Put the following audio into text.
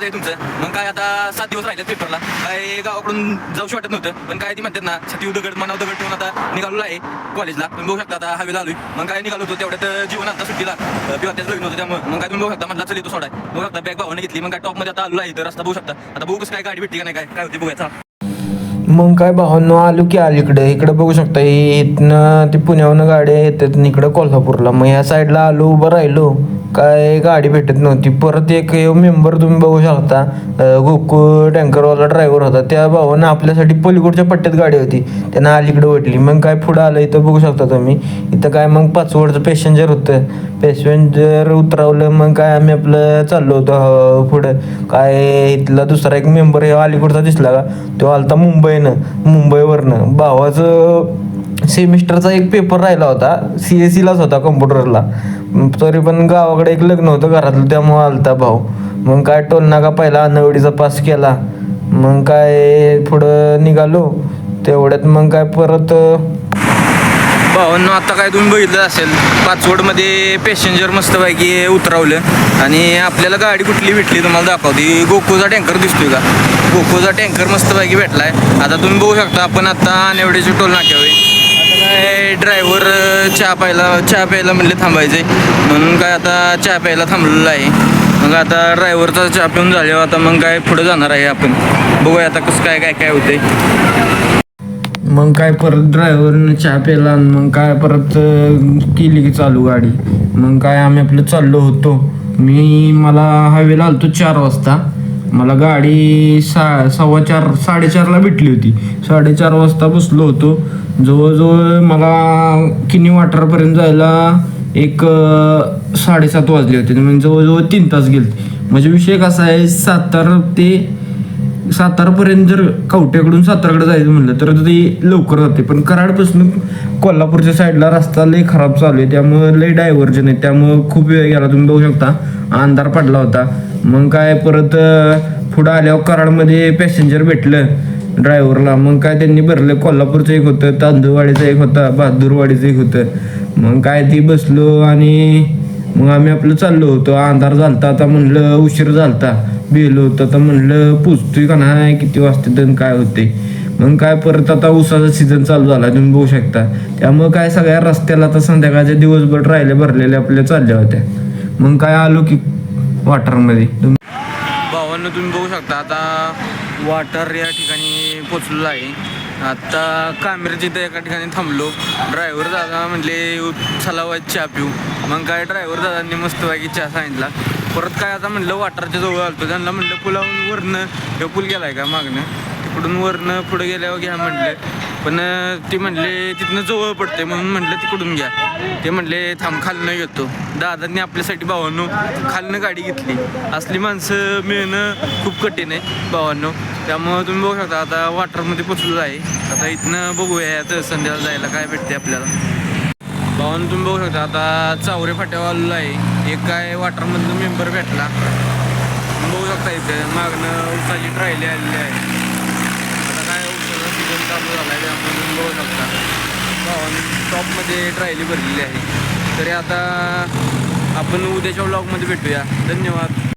स्वागत आहे तुमचं. मग काय आता सात दिवस राहिले पेपरला काय गावाकडून जाऊशी वाटत नव्हतं पण काय ती म्हणतात ना छाती दगड मनाव दगड ठेवून आता निघालो आहे कॉलेजला तुम्ही बघू शकता आता हवेला आलोय. मग काय निघालो होतो तेवढ्यात जीवन आता सुट्टीला. किंवा त्याच लग्न होतं त्यामुळे. मग काय तुम्ही बघू शकता म्हटलं चल येतो सोडाय. बघू शकता बॅग भावाने घेतली. मग काय टॉपमध्ये आता आलो आहे तर रस्ता बघू शकता. आता बघू कसं काय गाडी भेटली का नाही काय काय होती बघायचा मग काय भावांनो आलो की अलीकडे इकडे. बघू शकता इथनं ते पुण्याहून गाड्या येतात इकडं कोल्हापूरला. मग या साईडला आलो उभं राहिलो. काय गाडी भेटत नव्हती. परत एक मेंबर तुम्ही बघू शकता अं, गोकुळ टँकरवाला ड्रायव्हर होता. त्या भावानं आपल्यासाठी पलीकडच्या पट्ट्यात गाडी होती. त्यांना अलीकडे ओढली मग काय पुढं आलं इथं बघू शकता तुम्ही. इथं काय मग पाचवडचं पॅसेंजर होतं. पॅसेंजर उतरवलं मग काय आम्ही आपलं चाललो होतो हो, पुढं. काय इथला दुसरा एक मेंबर हे अलीकडचा दिसला का? तो आलता मुंबईनं. मुंबईवरनं. भावाचं सेमिस्टरचा एक पेपर राहिला होता. सी एस सीलाच होता कम्प्युटरला तरी पण गावाकडे एक लग्न होतं घरातलं त्यामुळं आलता भाऊ. मग काय टोल नाका पहिला अनवडीचा पास केला. मग काय पुढं निघालो. तेवढ्यात मग काय परत भावांना आता काय तुम्ही बघितलं असेल पाचवडमध्ये पॅसेंजर मस्तपैकी उतरवलं. आणि आपल्याला गाडी कुठली भेटली तुम्हाला दाखवते. गोकुळचा टँकर दिसतोय का? गोकुळचा टँकर मस्तपैकी भेटलाय. आता तुम्ही बघू शकता आपण आता नेवडेची टोल नाक्यावर काय ड्रायव्हर चहा प्यायला चहा प्यायला म्हणले थांबायचे. म्हणून काय आता चहा प्यायला थांबलेलं आहे. मग आता ड्रायव्हरचा चहा पिऊन झाल्यावर आता मग काय पुढे जाणार आहे आपण. बघूया आता कसं काय काय काय होते मग काय परत ड्रायव्हरनं चहा प्यायला मग काय परत केली की चालू गाडी. मग काय आम्ही आपलं चाललो होतो. मी मला हवेला आलतो चार वाजता. मला गाडी सा सव्वा चार साडेचारला भेटली होती. साडेचार वाजता बसलो होतो. जवळजवळ मला किनी वाटारपर्यंत जायला एक साडेसात वाजले होते. म्हणजे जवळजवळ तीन तास गेले म्हणजे विषय कसा आहे सातारा ते सातारापर्यंत जर कवट्याकडून साताराकडे जायचं म्हणलं तर ते लवकर जाते. पण कराडपासून कोल्हापूरच्या साईडला रस्ता लय खराब चालू आहे. त्यामुळं लय डायव्हर्जन आहे. त्यामुळं खूप वेळ गेला. तुम्ही बघू शकता अंधार पडला होता. मग काय परत पुढं आल्यावर कराडमध्ये पॅसेंजर भेटलं. ड्रायव्हरला. मग काय त्यांनी भरलं? कोल्हापूरचं एक होतं तांदूळवाडीचं एक होता बहादूरवाडीचं एक होतं. मग काय ती बसलो आणि मग आम्ही आपलं चाललो होतो. अंधार झालता आता म्हणलं उशीर झालता. बेलो होतं आता म्हणलं पुजतोय का नाही किती वाजते तर काय होते मग काय परत आता उसाचा सीझन चालू झाला तुम्ही बघू शकता. त्यामुळं काय सगळ्या रस्त्याला आता संध्याकाळच्या दिवसभर राहिले भरलेले आपल्या चालल्या होत्या. मग काय आलो की वाटरमध्ये भावांना तुम्ही बघू शकता आता वाटर या ठिकाणी पोचलेलो आहे. आता कामेर तिथं एका ठिकाणी थांबलो ड्रायव्हर दादा म्हणले चला चहा पिऊ. मग काय ड्रायव्हर दादांनी मस्तपैकी चहा सांगितला. परत काय आता म्हणलं वाटरच्या जवळ आलतो. त्यांना म्हणलं पुलावून वरनं हे पूल गेला आहे का मागणं तिकडून वरनं पुढं गेल्यावर घ्या म्हणलं. पण ते म्हणले तिथनं जवळ पडते म्हणून म्हटलं तिकडून घ्या. ते म्हणले थांब खालनं येतो. दादांनी आपल्यासाठी भावांनो खालनं गाडी घेतली. असली माणसं मिळणं खूप कठीण आहे भावांनो. त्यामुळं तुम्ही बघू शकता आता वॉटरमध्ये पोचलो आहे. आता इथनं बघूया तर संध्याला जायला काय भेटते आपल्याला. भावांनो तुम्ही बघू शकता आता चावरे फाट्यावर आलेलो आहे. एक काय वॉटरमधनं मेंबर भेटला. बघू शकता इथं मागणं उसाची ट्रायली आलेली आहे आता काय औषधाचा सीझन चालू झाला आहे त्यामुळे बघू शकता पाहून टॉपमध्ये ट्रायली भरलेली आहे तरी आता आपण उद्याच्या ब्लॉगमध्ये भेटूया धन्यवाद.